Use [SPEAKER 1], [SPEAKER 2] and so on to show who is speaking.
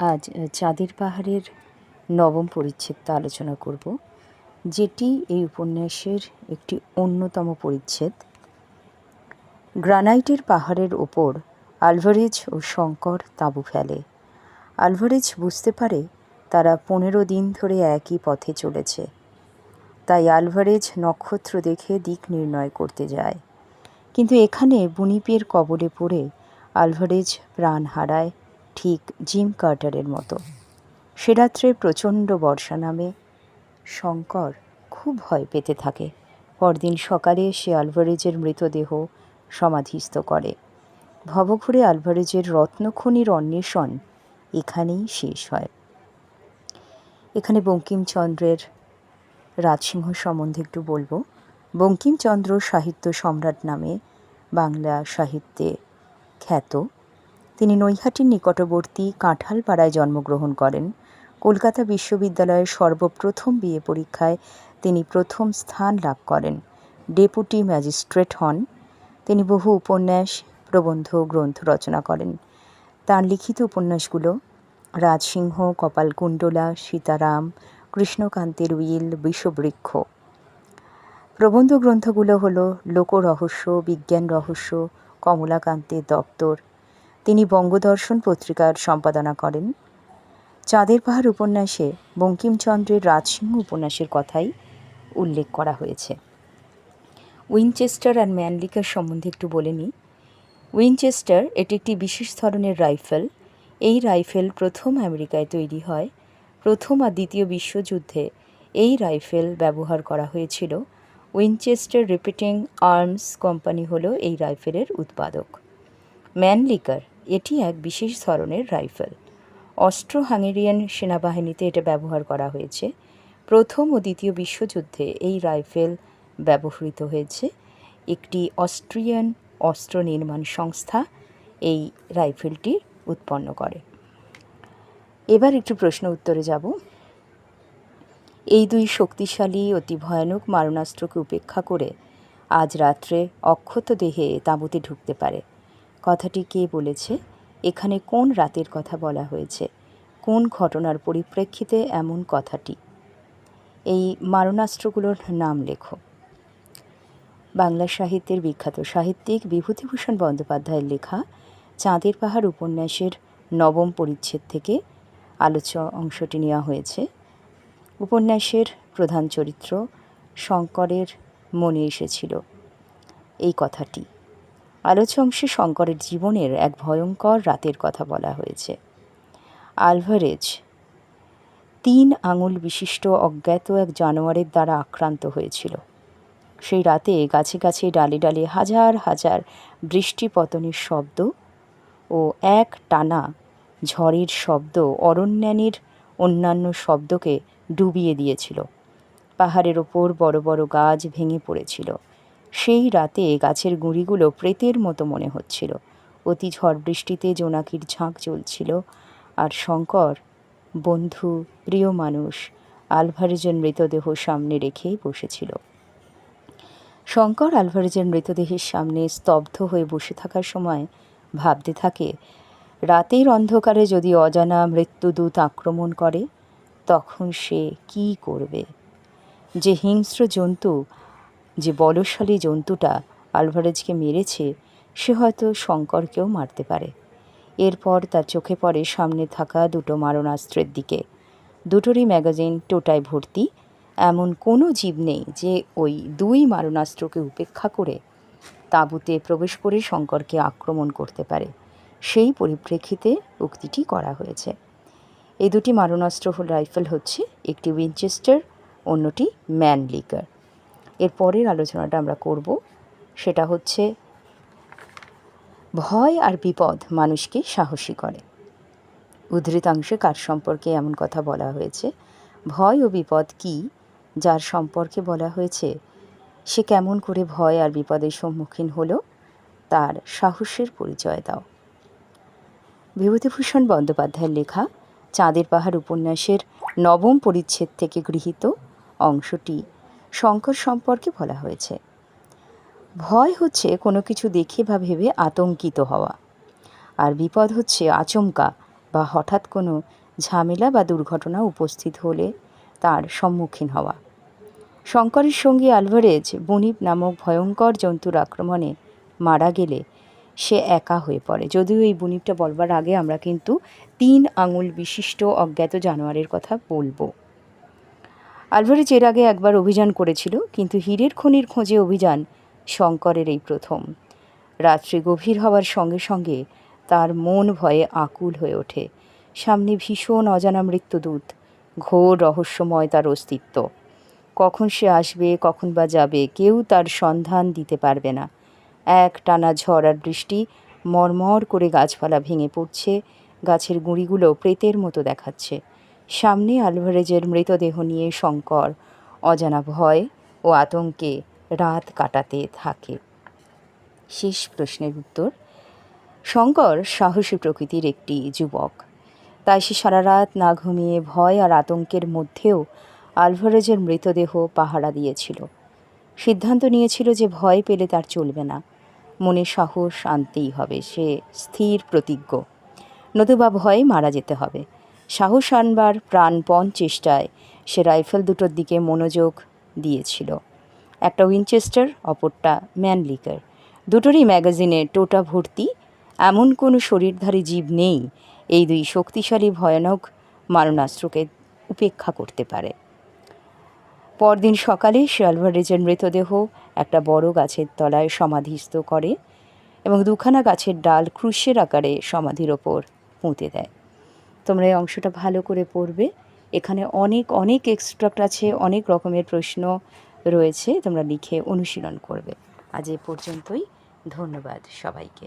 [SPEAKER 1] আজ চাঁদের পাহাড়ের নবম পরিচ্ছেদটা আলোচনা করব, যেটি এই উপন্যাসের একটি অন্যতম পরিচ্ছেদ। গ্রানাইটের পাহাড়ের ওপর আলভারেজ ও শঙ্কর তাঁবু ফেলে। আলভারেজ বুঝতে পারে তারা পনেরো দিন ধরে একই পথে চলেছে। তাই আলভারেজ নক্ষত্র দেখে দিক নির্ণয় করতে যায়। কিন্তু এখানে বুনিপের কবলে পড়ে আলভারেজ প্রাণ হারায়। ঠিক জিম কার্টারের মতো। সে রাত্রে প্রচণ্ড বর্ষা নামে শঙ্কর খুব ভয় পেতে থাকে। পরদিন সকালে সে আলভারেজের মৃতদেহ সমাধিস্থ করে। ভবঘুরে আলভারেজের রত্নখনির অন্বেষণ এখানেই শেষ হয়। এখানে বঙ্কিমচন্দ্রের রাজসিংহ সম্বন্ধে একটু বলব। বঙ্কিমচন্দ্র সাহিত্য সম্রাট নামে বাংলা সাহিত্যে খ্যাত। তিনি নৈহাটির নিকটবর্তী কাঁঠালপাড়ায় জন্মগ্রহণ করেন। কলকাতা বিশ্ববিদ্যালয়ের সর্বপ্রথম বিএ পরীক্ষায় তিনি প্রথম স্থান লাভ করেন। ডেপুটি ম্যাজিস্ট্রেট হন। তিনি বহু উপন্যাস, প্রবন্ধ গ্রন্থ রচনা করেন। তাঁর লিখিত উপন্যাসগুলো রাজসিংহ, কপালকুণ্ডলা, সীতারাম, কৃষ্ণকান্তের উইল, বিষবৃক্ষ। প্রবন্ধ গ্রন্থগুলো হলো লোকরহস্য, বিজ্ঞান রহস্য, কমলাকান্তের দপ্তর তিনি বঙ্গদর্শন পত্রিকার সম্পাদনা করেন। চাঁদের পাহাড় উপন্যাসে বঙ্কিমচন্দ্রের রাজসিংহ উপন্যাসের কথাই উল্লেখ করা হয়েছে। উইনচেস্টার আর ম্যানলিকার সম্বন্ধে একটু বলে নিই। উইনচেস্টার এটি একটি বিশেষ ধরনের রাইফেল। এই রাইফেল প্রথম আমেরিকায় তৈরি হয়। প্রথম আর দ্বিতীয় বিশ্বযুদ্ধে এই রাইফেল ব্যবহার করা হয়েছিল। উইনচেস্টার রিপিটিং আর্মস কোম্পানি হলো এই রাইফেলের উৎপাদক। ম্যানলিকার এটি এক বিশেষ ধরনের রাইফেল। অস্ট্রো হাঙ্গেরিয়ান সেনাবাহিনীতে এটা ব্যবহার করা হয়েছে। প্রথম ও দ্বিতীয় বিশ্বযুদ্ধে এই রাইফেল ব্যবহৃত হয়েছে। একটি অস্ট্রিয়ান অস্ত্র নির্মাণ সংস্থা এই রাইফেলটি উৎপন্ন করে। এবার একটু প্রশ্ন উত্তরে যাব। এই দুই শক্তিশালী, অতি ভয়ানক মারণাস্ত্রকে উপেক্ষা করে আজ রাত্রে অক্ষত দেহে তাঁবুতে ঢুকতে পারে। কথাটি কে বলেছে? এখানে কোন রাতের কথা বলা হয়েছে? কোন ঘটনার পরিপ্রেক্ষিতে এমন কথাটি? এই মারণাস্ত্রগুলোর নাম লেখো। বাংলা সাহিত্যের বিখ্যাত সাহিত্যিক বিভূতিভূষণ বন্দ্যোপাধ্যায়ের লেখা চাঁদের পাহাড় উপন্যাসের নবম পরিচ্ছেদ থেকে আলোচ্য অংশটি নেওয়া হয়েছে। উপন্যাসের প্রধান চরিত্র শঙ্করের মনে এসেছিল। এই কথাটি আলোচ্য অংশে শঙ্করের জীবনের এক ভয়ঙ্কর রাতের কথা বলা হয়েছে। আলভারেজ, তিন আঙুল বিশিষ্ট অজ্ঞাত এক জানোয়ারের দ্বারা আক্রান্ত হয়েছিল। সেই রাতে গাছে গাছে ডালে ডালে হাজার হাজার বৃষ্টিপতনের শব্দ ও এক টানা ঝড়ের শব্দ অরণ্যানীর অন্যান্য শব্দকে ডুবিয়ে দিয়েছিল। পাহাড়ের ওপর বড় বড় গাছ ভেঙে পড়েছিল। সেই রাতে গাছের গুঁড়িগুলো প্রেতের মতো মনে হচ্ছিল। অতি ঝড় বৃষ্টিতে জোনাকির ঝাঁক চলছিল আর শঙ্কর, বন্ধু, প্রিয় মানুষ, আলভারেজের মৃতদেহ সামনে রেখেই বসেছিল। শঙ্কর আলভারেজের মৃতদেহের সামনে স্তব্ধ হয়ে বসে থাকার সময় ভাবতে থাকে, রাতের অন্ধকারে যদি অজানা মৃত্যুদূত আক্রমণ করে, তখন সে কি করবে? যে হিংস্র জন্তু যে বলশালী জন্তুটা আলভারেজকে মেরেছে, সে হয়তো শঙ্করকেও মারতে পারে। এরপর তার চোখে পড়ে সামনে থাকা দুটো মারণাস্ত্রের দিকে। দুটোরই ম্যাগাজিন টোটায় ভর্তি। এমন কোনো জীব নেই যে ওই দুই মারণাস্ত্রকে উপেক্ষা করে তাঁবুতে প্রবেশ করে শঙ্করকে আক্রমণ করতে পারে। সেই পরিপ্রেক্ষিতে উক্তিটি করা হয়েছে। এই দুটি মারণাস্ত্র রাইফেল হচ্ছে, একটি উইনচেস্টার, অন্যটি ম্যান লিকার এর পরের আলোচনাটা আমরা করব। সেটা হচ্ছে, ভয় আর বিপদ মানুষকে সাহসী করে। উদ্ধৃতাংশে কার সম্পর্কে এমন কথা বলা হয়েছে? ভয় ও বিপদ কি? যার সম্পর্কে বলা হয়েছে, সে কেমন করে ভয় আর বিপদের সম্মুখীন হলো? তার সাহসের পরিচয় দাও। বিভূতিভূষণ বন্দ্যোপাধ্যায়ের লেখা, চাঁদের পাহাড় উপন্যাসের নবম পরিচ্ছেদ থেকে গৃহীত, অংশটি শঙ্কর সম্পর্কে বলা হয়েছে। ভয় হচ্ছে কোনো কিছু দেখে বা ভেবে আতঙ্কিত হওয়া। আর বিপদ হচ্ছে আচমকা বা হঠাৎ কোনো ঝামেলা বা দুর্ঘটনা উপস্থিত হলে তার সম্মুখীন হওয়া। শঙ্করের সঙ্গী আলভারেজ বনিপ নামক ভয়ঙ্কর জন্তুর আক্রমণে মারা গেলে সে একা হয়ে পড়ে। যদিও এই বনিপটা বলবার আগে আমরা কিন্তু তিন আঙুল বিশিষ্ট অজ্ঞাত জানোয়ারের কথা বলব। আলভারেজ এর আগে একবার অভিযান করেছিল, কিন্তু হীরের খনির খোঁজে অভিযান শঙ্করের এই প্রথম। রাত্রি গভীর হওয়ার সঙ্গে সঙ্গে তার মন ভয়ে আকুল হয়ে ওঠে। সামনে ভীষণ অজানা মৃত্যুদূত, ঘোর রহস্যময় তার অস্তিত্ব। কখন সে আসবে, কখন বা যাবে, কেউ তার সন্ধান দিতে পারবে না। এক টানা ঝড় আর বৃষ্টি, মরমর করে গাছপালা ভেঙে পড়ছে, গাছের গুঁড়িগুলো প্রেতের মতো দেখাচ্ছে। সামনে আলভারেজের মৃতদেহ নিয়ে শঙ্কর অজানা ভয় ও আতঙ্কে রাত কাটাতে থাকে। শেষ প্রশ্নের উত্তর শঙ্কর সাহসী প্রকৃতির একটি যুবক। তাই সে সারা রাত না ঘুমিয়ে ভয় আর আতঙ্কের মধ্যেও আলভারেজের মৃতদেহ পাহারা দিয়েছিল। সিদ্ধান্ত নিয়েছিল যে ভয় পেলে তার চলবে না। মনে সাহস আনতেই হবে, সে স্থির প্রতিজ্ঞ। নতুবা ভয়ে মারা যেতে হবে। সাহস আনবার প্রাণপণ চেষ্টায় সে রাইফেল দুটোর দিকে মনোযোগ দিয়েছিল। একটা উইনচেস্টার, অপরটা ম্যানলিকার। দুটোরই ম্যাগাজিনে টোটা ভর্তি, এমন কোনো শরীরধারী জীব নেই এই দুই শক্তিশালী, ভয়ানক মারণাস্ত্রকে উপেক্ষা করতে পারে। পরদিন সকালে সে আলভারেজের মৃতদেহ একটা বড় গাছের তলায় সমাধিস্থ করে এবং দুখানা গাছের ডাল ক্রুশের আকারে সমাধির ওপর পুঁতে দেয়। তোমরা এই অংশটা ভালো করে পড়বে। এখানে অনেক অনেক এক্সট্রাক্ট আছে, অনেক রকমের প্রশ্ন রয়েছে, তোমরা লিখে অনুশীলন করবে। আজ এ পর্যন্তই, ধন্যবাদ সবাইকে।